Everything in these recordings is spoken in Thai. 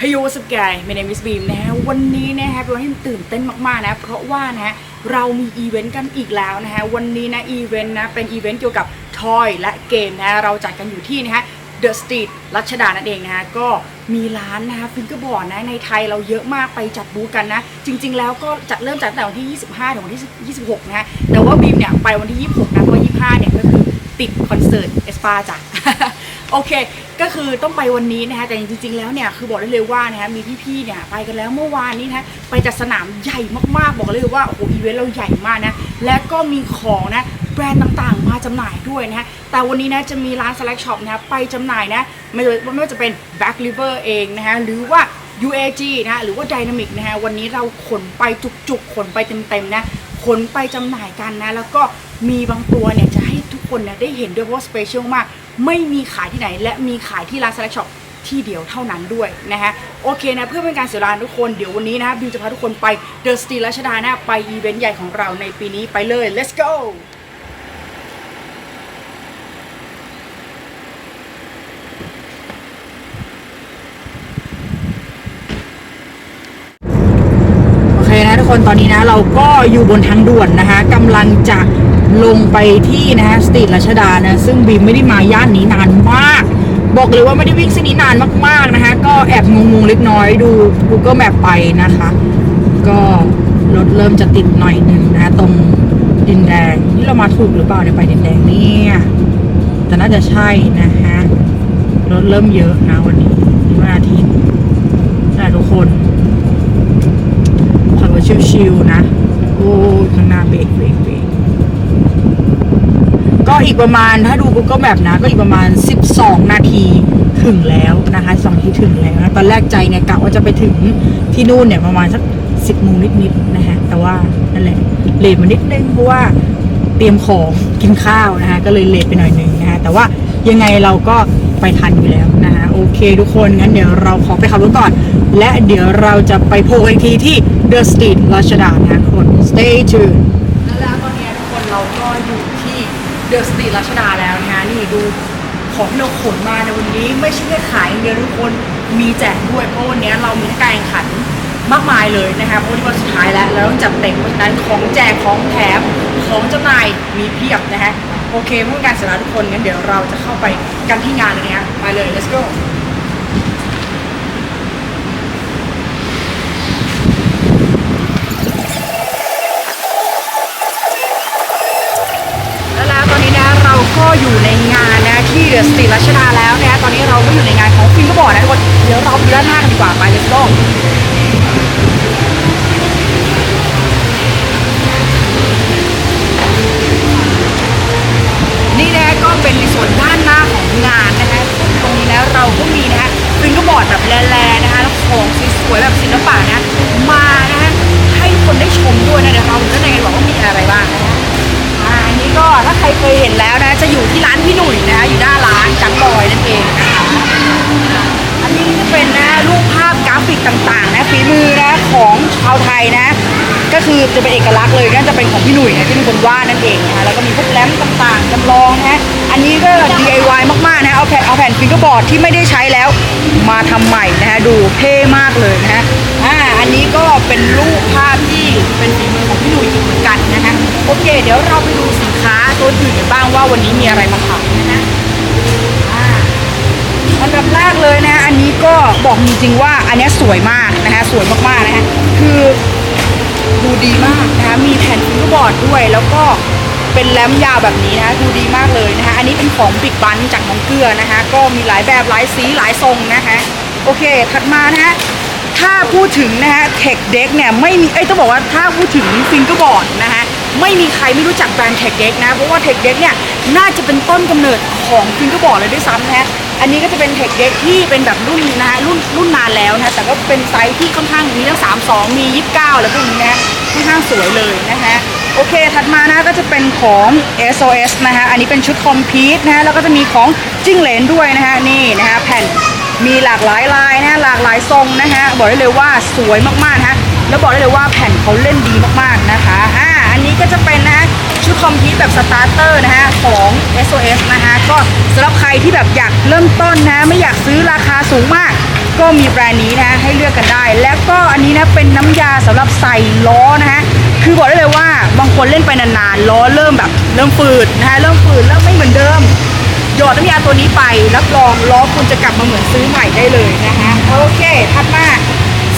Hey yo what's up guys my name is Beam นะฮะวันนี้นะฮะเป็นวันที่ตื่นเต้นมากๆนะ เพราะว่านะฮะเรามีอีเวนต์กันอีกแล้วนะฮะวันนี้นะอีเวนต์นะเป็นอีเวนต์เกี่ยวกับทอยและเกมนะฮะเราจัดกันอยู่ที่นะฮะ The Street รัชดานั่นเองนะฮะก็มีร้านนะฮะฟิงเกอร์บอร์ดนะในไทยเราเยอะมากไปจัดบูธกันนะ จริง ๆ แล้วก็จัดเริ่มจัดตั้งแต่วันที่ 25 ถึงวันที่ 26 นะฮะแต่ว่าบีมเนี่ยไปวันที่ 26 นะเพราะว่า25 เนี่ยก็คือติดคอนเสิร์ตเอสปาจ้ะ โอเค ก็คือต้องไปวันนี้นะคะแต่จริงๆแล้วเนี่ยคือบอกได้เลยว่านะคะมีพี่ๆเนี่ยไปกันแล้วเมื่อวานนี้นะไปจัดสนามใหญ่มากๆ บอกเลยว่าโอ้โหอีเวนต์เราใหญ่มากนะและก็มีของนะแบรนด์ต่างๆ มาจำหน่ายด้วยนะฮะ แต่วันนี้นะจะมีร้าน select shop นะไปจำหน่ายนะไม่ว่าจะเป็น back river เองนะฮะ หรือว่า UAG นะหรือว่า Dynamic นะฮะ วันนี้เราขนไปจุกๆ ขนไปเต็มๆนะ ขนไปจำหน่ายกันนะ แล้วก็มีบางตัวเนี่ยจะให้ทุกคนเนี่ยได้เห็นด้วยเพราะว่าสเปเชียลมาก ไม่มีขายที่ไหน และมีขายที่ร้าน select shop ที่เดียวเท่านั้นด้วยนะฮะโอเคนะเพื่อเป็นการเสียเวลาทุกคนเดี๋ยววันนี้นะบิวจะพาทุกคนไปเดอะสตีรัชดานะไปอีเวนต์ใหญ่ของเราในปีนี้ไปเลย let's go โอเคนะทุกคนตอนนี้นะเราก็อยู่บนทางด่วนนะคะกำลังจะ ลงไปที่นะฮะสตรีทรัชดานะซึ่งบีมไม่ได้มาย่านนี้นานมาก บอกเลยว่าไม่ได้วิ่งเส้นนี้นานมากๆนะคะก็แอบงงๆเล็กน้อยดู Google Map ไปนะคะ ก็รถเริ่มจะติดหน่อยหนึ่งนะะตรงดินแดงนี่เรามาถูกหรือเปล่าเนี่ยไปดินแดงเนี่ยแต่น่าจะใช่นะคะรถเริ่มเยอะนะวันนี้วันอาทิตย์นะทุกคนขับรถชิวๆนะ โอ้ข้างหน้าเบรกเบรกเบรก ก็อีกประมาณถ้าดู Google Map นะ ก็อีกประมาณ 12 นาทีถึงแล้วนะคะสองนาทีถึงแล้วนะตอนแรกใจเนี่ยกะว่าจะไปถึงที่นู่นเนี่ยประมาณสัก 10โมงนิดๆนะฮะแต่ว่านั่นแหละเลทมานิดนึงเพราะว่าเตรียมของกินข้าวนะคะก็เลยเลทไปหน่อยนึงนะคะแต่ว่ายังไงเราก็ไปทันอยู่แล้วนะคะโอเคทุกคนงั้นเดี๋ยวเราขอไปขับรถก่อน และเดี๋ยวเราจะไปโพลกันอีกทีที่ The Street รัชดานะคะทุกคน stay tuned แล้วตอนนี้ทุกคนเราก็อยู่ที่ เดอะสตรีรัชดาแล้วนะคะนี่ดูของที่เราขนมาในวันนี้ไม่ใช่แค่ขายอย่างเดียวทุกคนมีแจกด้วยเพราะวันนี้เรามีการแข่งขันมากมายเลยนะคะเพราะวันนี้วันสุดท้ายแล้วเราต้องจัดเต็มเพราะฉะนั้นของแจกของแถมของจำหน่ายมีเพียบนะคะโอเคเพื่อการสาระทุกคนงั้นเดี๋ยวเราจะเข้าไปกันที่งานเลยนะคะไปเลย let's go แล้วแล้วตอนนี้นะเราก็ อยู่ในงานนะที่เดอะสตรีทรัชดาแล้วนะตอนนี้เราก็อยู่ในงานของฟิล์มก็บอกนะทุกคนเดี๋ยวเราไปดูด้านหน้ากันดีกว่าไป let's go นี่นะก็เป็นในส่วนด้านหน้าของงานนะคะตรงนี้นะเราก็มีนะคะฟิงก็บอร์ดแบบแลๆนะคะแล้วของส รเคยเห็นแล้วนะ จะอยู่ที่ร้านพี่หนุ่ยนะอยู่หน้าร้านจังลอยนั่นเองนะคะอันนี้จะเป็นนะรูปภาพกราฟิกต่างๆ นะฝีมือนะของชาวไทยนะ ก็คือจะเป็นเอกลักษณ์เลยน่าจะเป็นของพี่หนุ่ยนะที่เป็นคนวาดนั่นเองนะคะแล้วก็มีพวกแรมต่างๆจำลองนะอันนี้ก็ DIY มากๆนะเอาแผ่นเอาแผ่นฟิงเกอร์บอร์ดที่ไม่ได้ใช้แล้วมาทำใหม่นะคะดูเท่มากเลยนะฮะอ่าอันนี้ก็เป็นรูปภาพที่ เป็นฝีมือของพี่หนุ่ยอีกเหมือนกันนะคะโอเค เดี๋ยวเราไปดูสินค้าตัวอื่นกันบ้างว่าวันนี้มีอะไรมาขายนะฮะอ่าอันดับแรกเลยนะอันนี้ก็บอกจริงๆว่าอันนี้สวยมากนะคะสวยมากๆนะฮะคือดูดีมากนะคะมีแผ่นฟิงเกอร์บอร์ดด้วย แล้วก็เป็นแรมยาวแบบนี้นะคะดูดีมากเลยนะคะอันนี้เป็นของบิ๊กบันจากน้องเกลือนะคะก็มีหลายแบบหลายสีหลายทรงนะคะโอเค ถัดมานะฮะ ถ้าพูดถึงนะฮะเทคเด็กเนี่ยไม่มีเอ้ยต้องบอกว่าถ้าพูดถึงฟิงเกอร์บอร์ดนะคะไม่มีใครไม่รู้จักแบรนด์เทคเด็กนะเพราะว่าเทคเด็กเนี่ยน่าจะเป็นต้นกำเนิดของฟิงเกอร์บอร์ดเลยด้วยซ้ำนะฮะอันนี้ก็จะเป็นเทคเด็กที่เป็นแบบรุ่นนะฮะรุ่นรุ่นนานแล้วนะแต่ก็เป็นไซส์ที่ค่อนข้างมีทั้ง3 2 มี 29แล้วพวกนี้นะค่อนข้างสวยเลยนะฮะโอเค ถัดมานะก็จะเป็นของ SOS นะฮะอันนี้เป็นชุดคอมพีทนะฮะแล้วก็จะมีของจิ้งเหลนด้วยนะฮะนี่นะฮะแผ่น มีหลากหลายลายนะฮะหลากหลายทรงนะฮะบอกได้เลยว่าสวยมากๆนะฮะแล้วบอกได้เลยว่าแผ่นเขาเล่นดีมากๆนะคะอ่าอันนี้ก็จะเป็นนะฮะชุดคอมพิวแบบสตาร์เตอร์นะฮะของ SOS นะฮะก็สำหรับใครที่แบบอยากเริ่มต้นนะ ไม่อยากซื้อราคาสูงมาก ก็มีแบรนด์นี้นะให้เลือกกันได้ แล้วก็อันนี้นะเป็นน้ำยาสำหรับใส่ล้อนะฮะคือบอกได้เลยว่าบางคนเล่นไปนานๆล้อเริ่มแบบเริ่มฝืดนะฮะเริ่มฝืดเริ่มไม่เหมือนเดิม หยอดน้ำยาตัวนี้ไปรับรองล้อคุณจะกลับมาเหมือนซื้อใหม่ได้เลยนะคะโอเคถัดมา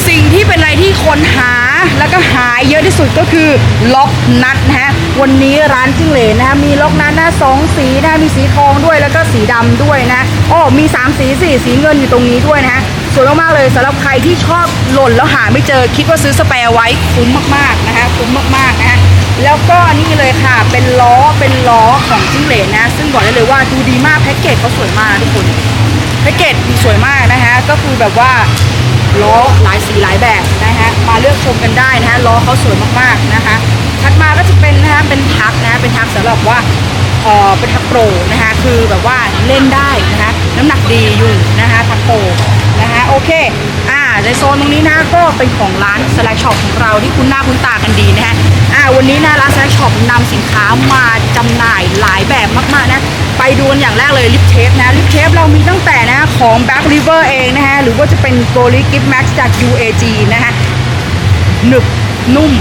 สิ่งที่เป็นอะไรที่คนหาแล้วก็หายเยอะที่สุดก็คือล็อกนัดนะฮะวันนี้ร้านจิ้งเหลนนะคะมีล็อกนัดนะสองสีนะมีสีทองด้วยแล้วก็สีดำด้วยนะอ้อมี 3 สีสีสีเงินอยู่ตรงนี้ด้วยนะฮะสวยมากๆเลยสำหรับใครที่ชอบหล่นแล้วหาไม่เจอคิดว่าซื้อสเปรย์ไว้คุ้มมากๆนะคะคุ้มมากๆนะฮะ แล้วก็นี่เลยค่ะ เป็นล้อ เป็นล้อของจิ้งเหลนนะ ซึ่งบอกได้เลยว่าดูดีมากแพ็กเกจเขาสวยมากทุกคน แพ็กเกจสวยมากนะฮะก็คือแบบว่าล้อหลายสีหลายแบบนะฮะ มาเลือกชมกันได้นะฮะ ล้อเขาสวยมากๆนะคะ ถัดมาก็จะเป็นนะฮะเป็นทักนะ เป็นทักสำหรับว่าเออเป็นทักโปรนะคะ คือแบบว่าเล่นได้นะคะ น้ำหนักดีอยู่นะคะทักโปรนะคะ โอเค ในโซนตรงนี้นะก็เป็นของร้าน Slash Shop ของเราที่คุ้นหน้าคุ้นตากันดีนะฮะอ่าวันนี้นะร้าน Slash Shop นำสินค้ามาจำหน่ายหลายแบบมากๆนะไปดูกันอย่างแรกเลยลิปเทปนะลิปเทปเรามีตั้งแต่นะของ Back River เองนะฮะหรือว่าจะเป็น g o l i Gift Max จาก UAG นะฮะหนึบนุ่ม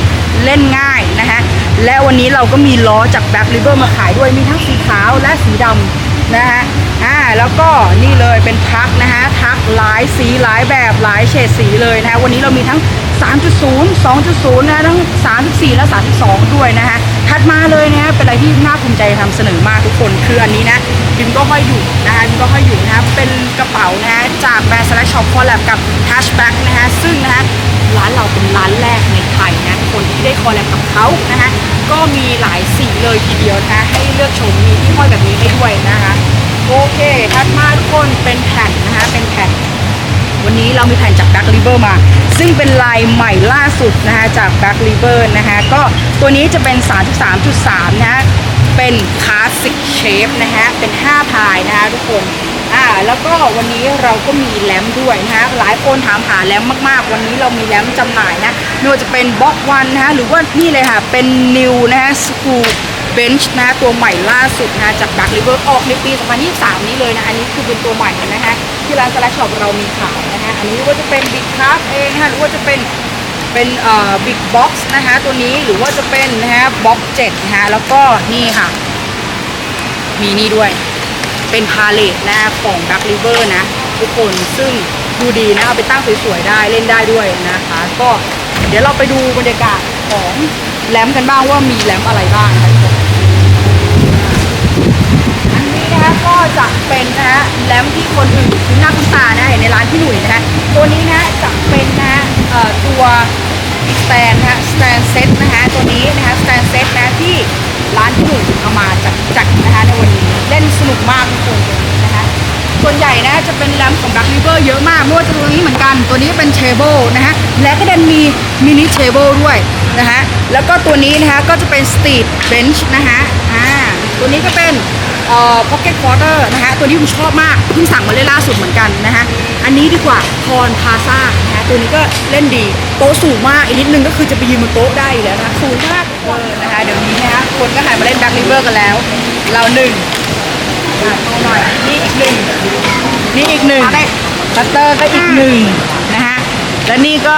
เล่นง่ายนะฮะและวันนี้เราก็มีล้อจาก Back River มาขายด้วยมีทั้งสีขาวและสีดำนะฮะ อ่าแล้วก็นี่เลยเป็นทักนะฮะทักหลายสีหลายแบบหลายเฉดสีเลยนะฮะวันนี้เรามีทั้ง 3.0 2.0 นะทั้ง 34 และ 32 ด้วยนะฮะถัดมาเลยนะฮะเป็นอะไรที่น่าภูมิใจทำเสนอมากทุกคนคืออันนี้นะบิมก็ห้อยอยู่นะคะบิมก็ห้อยอยู่นะฮะเป็นกระเป๋านะฮะจากแบรนด์ Slash Shop คอลแลบกับ Hashback นะฮะซึ่งนะฮะร้านเราเป็นร้านแรกในไทยนะคนที่ได้คอลแลบกับเขานะฮะก็มีหลายสีเลยทีเดียวนะให้เลือกชมมีที่ห้อยแบบนี้ให้ด้วยนะคะ โอเคถัดมาทุกคนเป็นแผ่นนะคะเป็นแผ่น วันนี้เรามีแผ่นจาก Back River มา ซึ่งเป็นลายใหม่ล่าสุดนะคะจาก Back River นะคะก็ตัวนี้จะเป็น 33.3 นะฮะเป็น Classic Shape นะฮะเป็น 5 พายนะคะทุกคนอ่าแล้วก็วันนี้เราก็มีแลมด้วยนะฮะหลายคนถามหาแลมมากๆ วันนี้เรามีแลมจำหน่ายนะไม่ว่าจะเป็นบล็อกวันนะฮะหรือว่านี่เลยค่ะเป็น New นะฮะสกู School Bench นะตัวใหม่ล่าสุดนะจาก Back River ออกในปี 2023 นี้เลยนะ อันนี้คือเป็นตัวใหม่นะฮะที่ร้าน Slash Shop เรามีขายนะฮะอันนี้ว่าจะเป็น Big c r a f t เองนะฮะหรือว่าจะเป็นเป็นเอ่อ Big Box นะคะตัวนี้หรือว่าจะเป็นนะฮะ Box 7นะฮะแล้วก็นี่ค่ะ มีนี่ด้วย เป็นพาเลตนะของ Black River นะ ทุกคนซึ่งดูดีนะเอาไปตั้งสวยๆได้เล่นได้ด้วยนะคะ ก็เดี๋ยวเราไปดูบรรยากาศของแรมกันบ้างว่ามีแรมอะไรบ้างนะคะทุกคน นนี้นะคะก็จะเป็นนะฮะแรมที่คนอื่นคุ้นหน้าคุ้นตานะเห็นในร้านพี่หนุ่ยนะฮะตัวนี้นะจะเป็นนะเอ่อตัวสแตนนะฮะสแตนเซ็ตนะฮะตัวนี้นะคะสแตนเซ็ตนะที่ร้านพี่หนุ่ยเอามาจัดจัดนะคะในวันนี้เล่นสนุกมากทุกคนนะคะส่วนใหญ่นะจะเป็นแรมของ Black River เยอะมากไม่ว่าจะตัวนี้เหมือนกัน ตัวนี้เป็นเทเบิลนะฮะและก็ดันมีมินิเทเบิลด้วยนะฮะแล้วก็ตัวนี้นะคะก็จะเป็นสต e ี b เบนช์นะฮะอ่าตัวนี้ก็เป็น เอ่อ pocket quarter นะฮะตัวนี้ผมชอบมากเพิ่งสั่งมาเล่นล่าสุดเหมือนกันนะฮะอันนี้ดีกว่าคอนพาซ่านะฮะตัวนี้ก็เล่นดีโต๊ะสูงมากอีกนิดนึงก็คือจะไปยืนบนโต๊ะได้อยู่แล้วนะคะสูงมากเออนะคะเดี๋ยวนี้นะคะคนก็หันมาเล่น Black River กันแล้ว เราหนึ่งอะโชว์หน่อยนี่อีกหนึ่งนี่อีกหนึ่งคัตเตอร์ก็อีกหนึ่งนะฮะและนี่ก็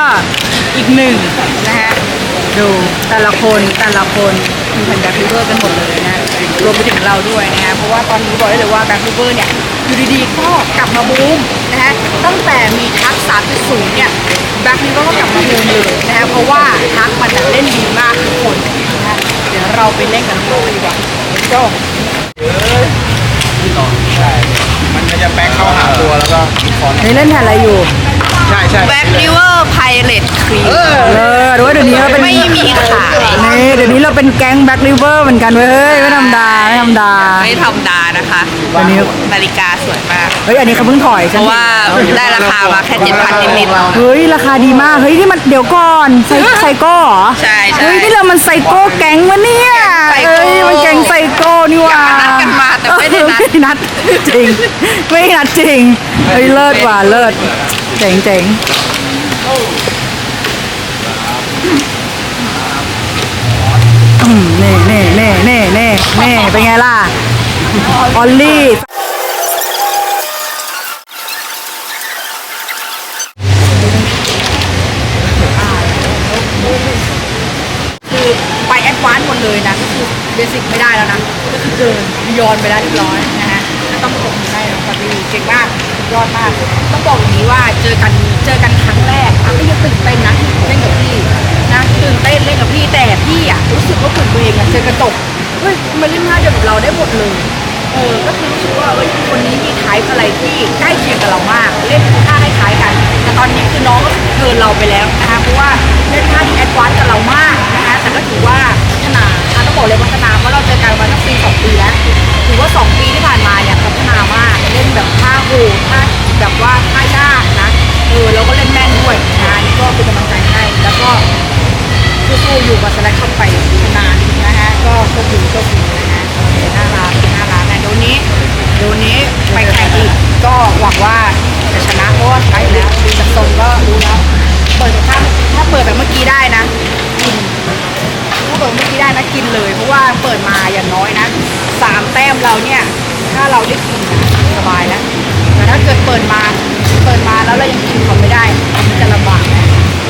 อีกหนึ่งนะฮะดูแต่ละคนแต่ละคน มีแผ่นแบ็คริเวอร์กันหมดเลยนะรวมไปถึงเราด้วยนะฮะเพราะว่าตอนนี้บอกได้เลยว่าแบ็คริเวอร์เนี่ยอยู่ดีๆก็กลับมาบูมนะฮะตั้งแต่มีทัก3.0เนี่ยแบ็คริเวอร์ก็กลับมาบูมเลยนะฮะเพราะว่าทักมันน่ะเล่นดีมากทุกคนนะฮะเดี๋ยวเราไปเล่นกันข้างนอกกันดีกว่า Let's go มันก็จะแบ็คเข้าหาตัวแล้วก็ฟอนนี่เล่นแผ่นอะไรอยู่ ใช่ใช่ แบ็กริเวอร์ไพเรตครีมเออเออหรือว่าเดี๋ยวนี้เราเป็นไม่มีขายนี่เดี๋ยวนี้เราเป็นแก๊งแบ็คริเวอร์เหมือนกันเว้ยเฮ้ยไม่ธรรมดาไม่ธรรมดา ไม่ธรรมดานะคะอันนี้ นาฬิกาสวยมาก เฮ้ยอันนี้เขาเพิ่งถอยเพฉันราะว่าได้ราคามาแค่เจ็ดพันนิดเฮ้ยราคาดีมากเฮ้ยนี่มันเดี๋ยวก่อนไซไซโก้เหรอใช่ใช่ เฮ้ยนี่เรามันไซโก้แก๊งวะเนี่ยไซโก้เอ้ยมันแก๊งไซโก้นี่หว่านัดกันมาแต่ไม่ได้นัด เออไม่ได้นัดจริงไม่ได้นัดจริงเฮ้ยเลิศว่ะเลิศ เจ๋งเจ๋งเน่เน่เน่เน่เน่เน่เป็นไงล่ะ ออลลี่คือไปแอดวานซ์หมดเลยนะเบสิกไม่ได้แล้วนะ ก็คือเดินย้อนไปได้เรียบร้อยนะฮะต้องตมได้แล้วตอนนี้เก่งมาก ยอดมาก ต้องบอกอย่างนี้ว่าเจอกันเจอกันครั้งแรกอะก็ยังตื่นเต้นนะเล่นกับพี่นะตื่นเต้นเล่นกับพี่แต่พี่อะรู้สึกว่าฝึกตัวเองอะเจอกระจกเฮ้ยมันเล่นท่าเดียวกับเราได้หมดเลยเออก็คือรู้สึกว่าเอ้ยคนนี้มีไทป์อะไรที่ใกล้เคียงกับเรามาก เล่นท่าคล้ายๆกัน แต่ตอนนี้คือน้องก็เกินเราไปแล้วนะคะเพราะว่าเล่นท่าที่แอดวานซ์กับเรามากนะคะแต่ก็ถือว่าพัฒนาอะต้องบอกเลยว่าพัฒนาเพราะเราเจอกันมาตั้งปีสองปีแล้วถือว่าสองปี ว่าท่ายากนะเออเราก็เล่นแม่นด้วยนะอันนี่ก็เป็นกำลังใจให้แล้วก็สู้ๆอยู่กับสแลกเข้าไปนานนะฮะก็โชคดีโชคดีนะฮะน่ารักน่ารักนะเดี๋ยวนี้เดี๋ยวนี้ไปแข่งอีกก็หวังว่าจะชนะเพราะว่าใช้แล้วดูจากทรงก็รู้แล้วเปิดถ้าถ้าเปิดแบบเมื่อกี้ได้นะกินถ้าเปิดเมื่อกี้ได้นะกินเลย เพราะว่าเปิดมาอย่างน้อยนะสามแต้มเราเนี่ยถ้าเราได้กินสบายแล้ว ถ้าเกิดเปิดมาเปิดมาแล้วเรายังกินเขาไม่ได้มันจะลำบากนะ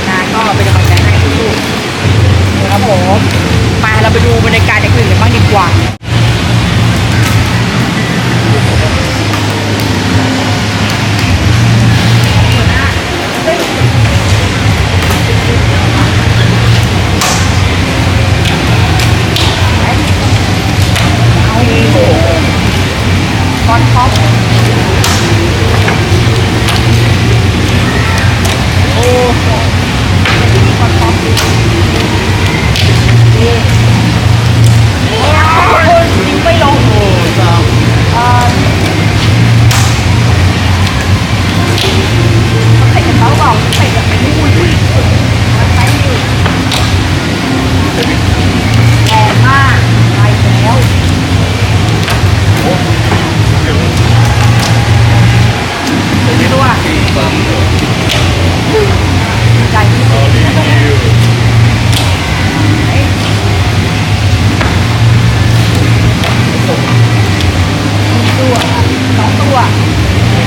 นะก็เป็นกำลังใจให้ทุกๆนะครับผมไปเราไปดูบรรยากาศอย่างอื่นกันบ้างดีกว่าเอา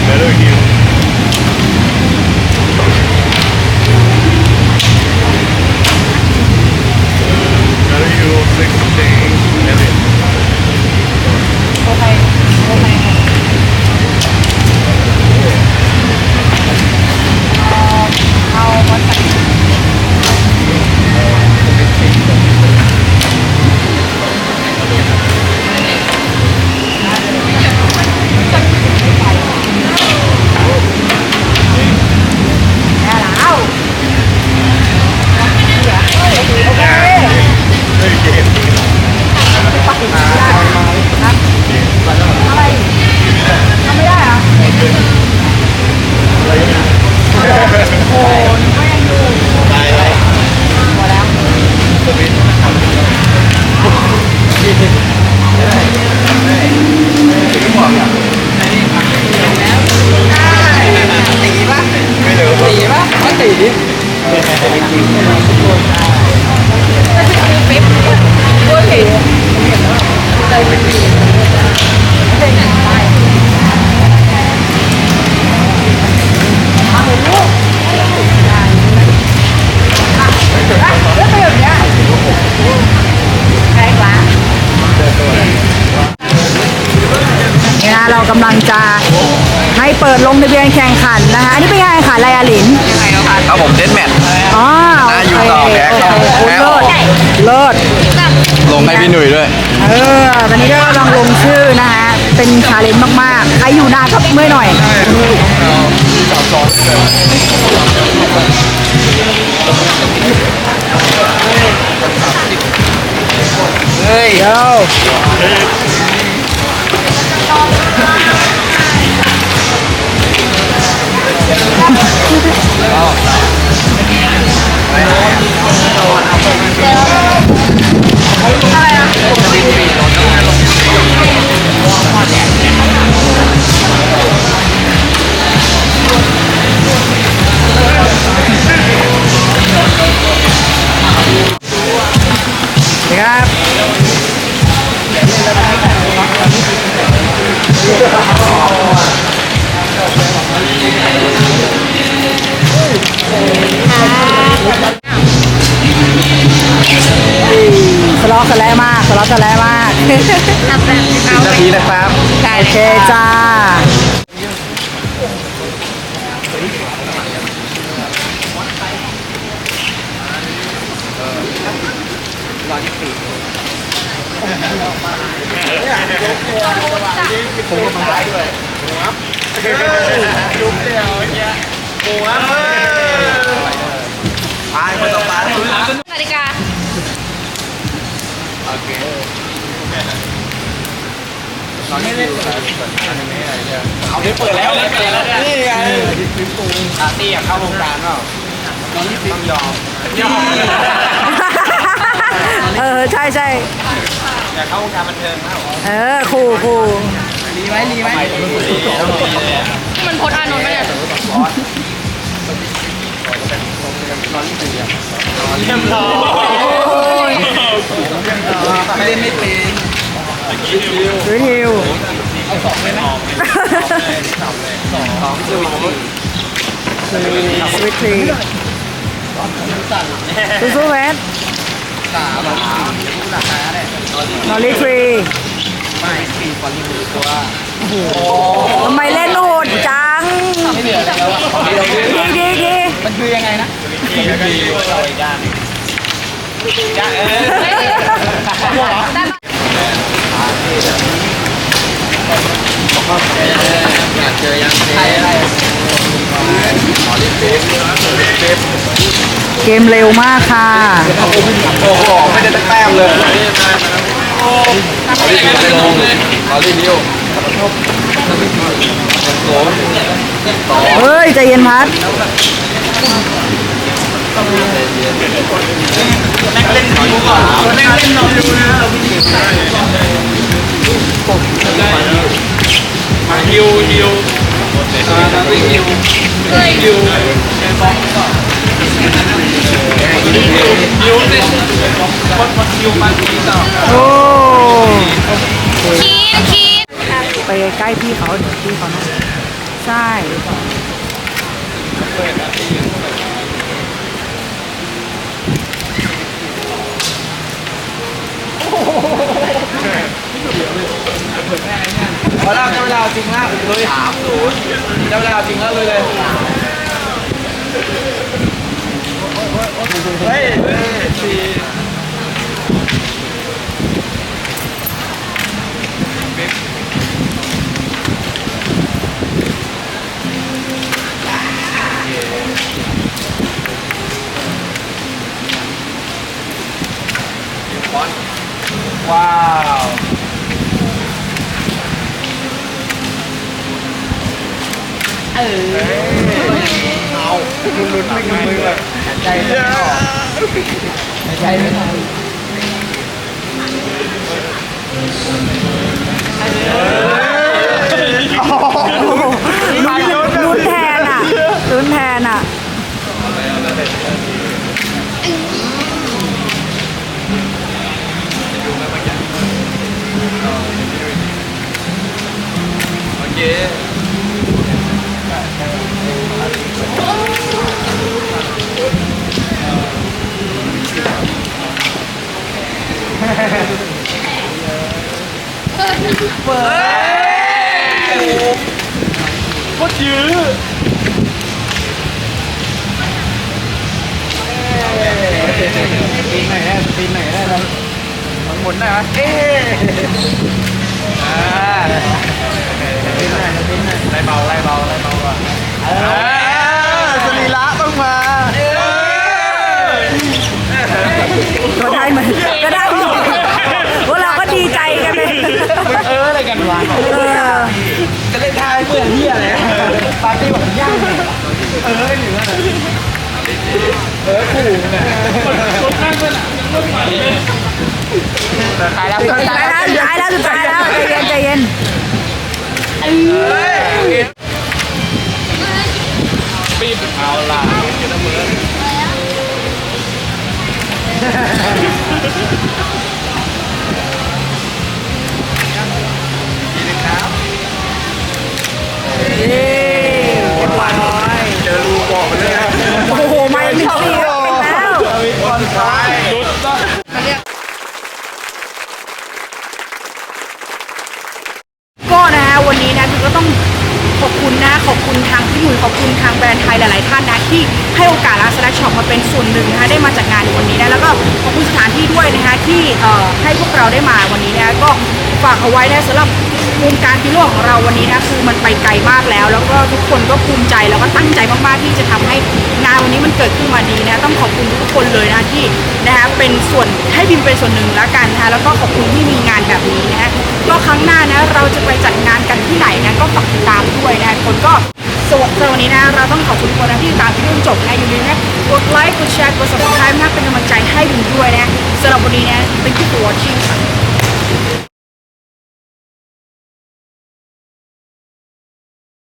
better here. ปั จะให้เปิดลงทะเบียนแข่งขันนะคะ อันนี้เป็นการแข่งขันอะไรอะหลินยังไงแล้วคะครับผมเดนแมทอ๋ออ่าอยู่ต่อแพ้เข้าโอเคแพ้โอ้ออกเลิศเลิศลงให้พี่หนุ่ยด้วย เออ วันนี้ก็กำลังลงชื่อนะฮะเป็นชาเลนจ์มากๆ ใครอยู่นานก็เมื่อยหน่อยเฮ้ยเดี๋ยว สแลมากหัวเราะสแลมากนาทีนะครับใช่โอเคจ้ายุบเดียวเนี่ยหมูครับไปคนต่อไปนาฬิกา โอเคตอนนี้เล่นอะไรเอาได้เปิดแล้วได้เปิดแล้วนี่ไงฟิปูอาตี้เข้าวงการเปล่าตอนนี้ฟิยอมยอมเออใช่ใช่อยากเข้าวงการบันเทิงแล้วเออคู่คู่รีไหมรีไหมที่มันพสต์อานนท์ไหมเนี่ย เยี่ยมเลยไม่เล่นไม่เป็นหรือฮิวสองคือวิธีสวิตทีสู้ๆเวนสามผู้หลักฐานเนี่ยนอริทรีไม่ปีฟอลลีวูดตัวทำไมเล่นโหดจังไม่เหลือแล้วอะดีดีดีมันคือยังไงนะ ดีดีเราอีกด้านด้านเอออยากเจอยังใครอะไรขอรีบเฟซเฟซเกมเร็วมากค่ะ โอ้โหไม่ได้ตั้งแต้มเลยขอรีบไปลงขอรีบวิวโอ้ต่อเฮ้ยใจเย็นพัด เล่นวิวก่อนเล่นเล่นน้องวิวนะมาฮิวฮิวมาวิ่งฮิวฮิวฮิวสิคนคนฮิวมาทีต่อโอ้คีนคีนไปใกล้พี่เขาเดี๋ยวพี่เขานะใช่ พอแล้วได้เวลาจริงแล้วเลยสามศูนย์เวลาจริงแล้วเลยเลยเฮ้ยสี่ ว้าว เออเอาลุ้นลุ้นไม่กับมือเลยใจไม่ออกใจไม่ทัน นไหนได้ปีนไหนได้แล้วมันหมุนได้ไหมเอ๊ะอ่าปีนไหนปีนไหนไล่เบาไล่เบาไล่เบาก่อนเออสรีระต้องมาเอ้ยก็ได้เหมือนก็ได้อยู่พวกเราก็ดีใจกันเลยเอออะไรกันวะเออจะเล่นทายเพื่อนที่อะไรปาร์ตี้บอกย่างเออหรืออะไร เออขู่เนี่ยคนนั่งเป็นตายแล้วสุดท้ายแล้วตายแล้วตายแล้วใจเย็นใจเย็น นะขอบคุณทางพี่หนุ่ยขอบคุณทางแบรนด์ไทยหลายๆท่านนะที่ให้โอกาสอาสแลชช็อปมาเป็นส่วนหนึ่งนะคะได้มาจากงานในวันนี้นะแล้วก็ขอบคุณสถานที่ด้วยนะคะที่เอ่อให้พวกเราได้มาวันนี้นะก็ฝากเอาไว้นะสำหรับ วงการพิโลของเราวันนี้นะคือมันไปไกลมากแล้ว แล้วก็ทุกคนก็ภูมิใจแล้วก็ตั้งใจมากๆที่จะทำให้งานวันนี้มันเกิดขึ้นมาดีนะต้องขอบคุณทุกคนเลยนะที่นะคะเป็นส่วนให้บิมเป็นส่วนหนึ่งแล้วกันนะคะแล้วก็ขอบคุณที่มีงานแบบนี้นะก็ครั้งหน้านะเราจะไปจัดงานกันที่ไหนนะก็ฝากติดตามด้วยนะคนก็สวัสดีวันนี้นะเราต้องขอบคุณทุกคนนะที่ติดตามที่จนจบนะอย่าลืมนะกดไลค์กดแชร์กด subscribe นะเป็นกำลังใจให้ดูด้วยนะสำหรับวันนี้นะ thank you for watching ค่ะ